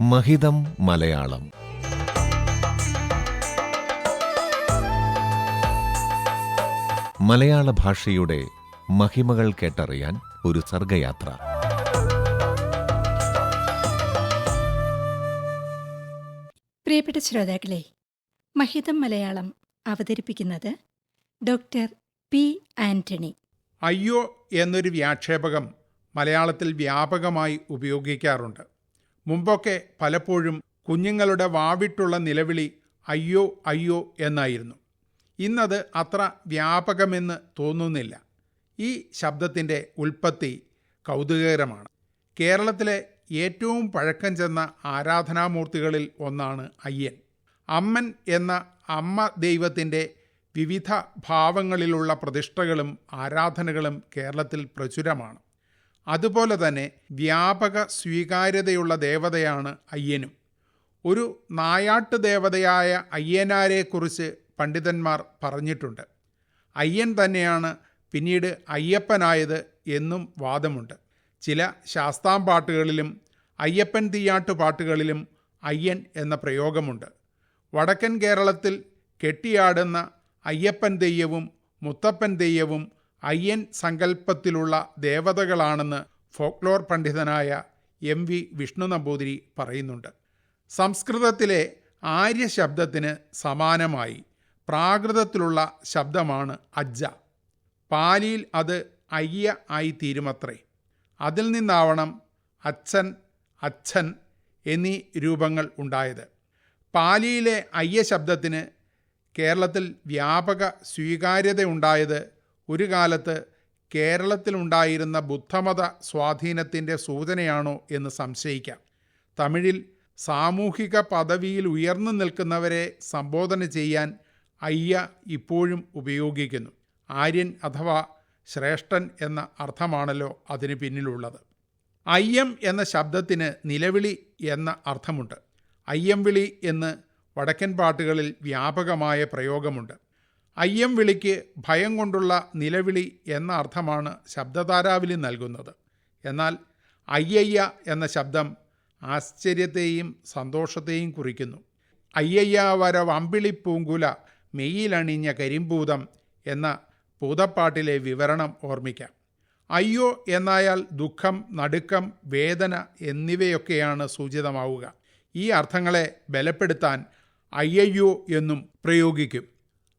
മഹിതം മലയാളം. മലയാള ഭാഷയുടെ മഹിമകൾ കേട്ടറിയാൻ ഒരു സർഗയാത്ര. പ്രിയപ്പെട്ട ശ്രോതാക്കളെ മഹിതം മലയാളം അവതരിപ്പിക്കുന്നത് ഡോക്ടർ പി ആന്റണി. അയ്യോ എന്നൊരു വ്യാക്ഷേപകം മലയാളത്തിൽ വ്യാപകമായി ഉപയോഗിക്കാറുണ്ട്. മുമ്പൊക്കെ പലപ്പോഴും കുഞ്ഞുങ്ങളുടെ വാവിട്ടുള്ള നിലവിളി അയ്യോ അയ്യോ എന്നായിരുന്നു. ഇന്നത് അത്ര വ്യാപകമെന്ന് തോന്നുന്നില്ല. ഈ ശബ്ദത്തിന്റെ ഉൽപ്പത്തി കൗതുകകരമാണ്. കേരളത്തിലെ ഏറ്റവും പഴക്കം ചെന്ന ആരാധനാമൂർത്തികളിൽ ഒന്നാണ് അയ്യൻ. അമ്മൻ എന്ന അമ്മ ദൈവത്തിന്റെ വിവിധ ഭാവങ്ങളിലുള്ള പ്രതിഷ്ഠകളും ആരാധനകളും കേരളത്തിൽ പ്രചുരമാണ്. അതുപോലെ തന്നെ വ്യാപക സ്വീകാര്യതയുള്ള ദേവതയാണ് അയ്യനും. ഒരു നായാട്ട് ദേവതയായ അയ്യനാരെക്കുറിച്ച് പണ്ഡിതന്മാർ പറഞ്ഞിട്ടുണ്ട്. അയ്യൻ തന്നെയാണ് പിന്നീട് അയ്യപ്പനായത് എന്നും വാദമുണ്ട്. ചില ശാസ്താംപാട്ടുകളിലും അയ്യപ്പൻ തീയാട്ട് പാട്ടുകളിലും അയ്യൻ എന്ന പ്രയോഗമുണ്ട്. വടക്കൻ കേരളത്തിൽ കെട്ടിയാടുന്ന അയ്യപ്പൻ തെയ്യവും മുത്തപ്പൻ തെയ്യവും അയ്യൻ സങ്കല്പത്തിലുള്ള ദേവതകളാണെന്ന് ഫോക്ലോർ പണ്ഡിതനായ എം വി വിഷ്ണു നമ്പൂതിരി പറയുന്നുണ്ട്. സംസ്കൃതത്തിലെ ആര്യ ശബ്ദത്തിന് സമാനമായി പ്രാകൃതത്തിലുള്ള ശബ്ദമാണ് അജ്ജ. പാലിയിൽ അത് അയ്യ ആയി തീരുമത്രേ. അതിൽ നിന്നാവണം അച്ഛൻ അച്ഛൻ എന്നീ രൂപങ്ങൾ ഉണ്ടായത്. പാലിയിലെ അയ്യ ശബ്ദത്തിന് കേരളത്തിൽ വ്യാപക സ്വീകാര്യതയുണ്ടായത് ഒരു കാലത്ത് കേരളത്തിലുണ്ടായിരുന്ന ബുദ്ധമത സ്വാധീനത്തിന്റെ സൂചനയാണോ എന്ന് സംശയിക്കാം. തമിഴിൽ സാമൂഹിക പദവിയിൽ ഉയർന്നു നിൽക്കുന്നവരെ സംബോധന ചെയ്യാൻ അയ്യ ഇപ്പോഴും ഉപയോഗിക്കുന്നു. ആര്യൻ അഥവാ ശ്രേഷ്ഠൻ എന്ന അർത്ഥമാണല്ലോ അതിന് പിന്നിലുള്ളത്. അയ്യം എന്ന ശബ്ദത്തിന് നിലവിളി എന്ന അർത്ഥമുണ്ട്. അയ്യം വിളി എന്ന് വടക്കൻ പാട്ടുകളിൽ വ്യാപകമായ പ്രയോഗമുണ്ട്. അയ്യം വിളിക്ക് ഭയം കൊണ്ടുള്ള നിലവിളി എന്ന അർത്ഥമാണ് ശബ്ദതാരാവിലി നൽകുന്നത്. എന്നാൽ അയ്യയ്യ എന്ന ശബ്ദം ആശ്ചര്യത്തെയും സന്തോഷത്തെയും കുറിക്കുന്നു. അയ്യയ്യ വര വമ്പിളി പൂങ്കുല മെയ്യിലണിഞ്ഞ കരിമ്പൂതം എന്ന പൂതപ്പാട്ടിലെ വിവരണം ഓർമ്മിക്കാം. അയ്യോ എന്നായാൽ ദുഃഖം നടുക്കം വേദന എന്നിവയൊക്കെയാണ് സൂചിതമാവുക. ഈ അർത്ഥങ്ങളെ ബലപ്പെടുത്താൻ അയ്യയ്യോ എന്നും പ്രയോഗിക്കും.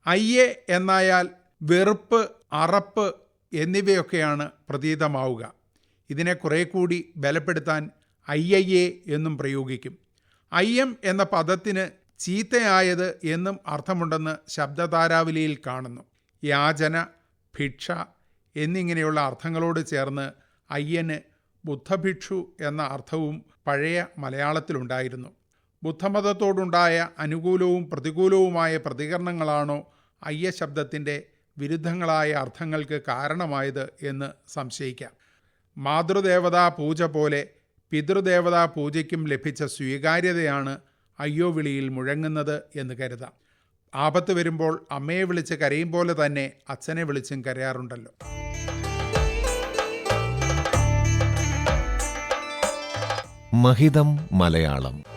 അയ്യേ എന്നായാൽ വെറുപ്പ് അറപ്പ് എന്നിവയൊക്കെയാണ് പ്രതീതമാവുക. ഇതിനെ കുറെ കൂടി ബലപ്പെടുത്താൻ അയ്യയ്യേ എന്നും പ്രയോഗിക്കും. അയ്യം എന്ന പദത്തിന് ചീത്തയായത് എന്നും അർത്ഥമുണ്ടെന്ന് ശബ്ദതാരാവലിയിൽ കാണുന്നു. യാചന ഭിക്ഷ എന്നിങ്ങനെയുള്ള അർത്ഥങ്ങളോട് ചേർന്ന് അയ്യന് ബുദ്ധഭിക്ഷു എന്ന അർത്ഥവും പഴയ മലയാളത്തിലുണ്ടായിരുന്നു. ബുദ്ധമതത്തോടുണ്ടായ അനുകൂലവും പ്രതികൂലവുമായ പ്രതികരണങ്ങളാണോ അയ്യ ശബ്ദത്തിന്റെ വിരുദ്ധങ്ങളായ അർത്ഥങ്ങൾക്ക് കാരണമായത് എന്ന് സംശയിക്കാം. മാതൃദേവതാ പൂജ പോലെ പിതൃദേവതാ പൂജയ്ക്കും ലഭിച്ച സ്വീകാര്യതയാണ് അയ്യോ വിളിയിൽ മുഴങ്ങുന്നത് എന്ന് കരുതാം. ആപത്ത് വരുമ്പോൾ അമ്മയെ വിളിച്ച് കരയും പോലെ തന്നെ അച്ഛനെ വിളിച്ചും കരയാറുണ്ടല്ലോ. മഹിതം മലയാളം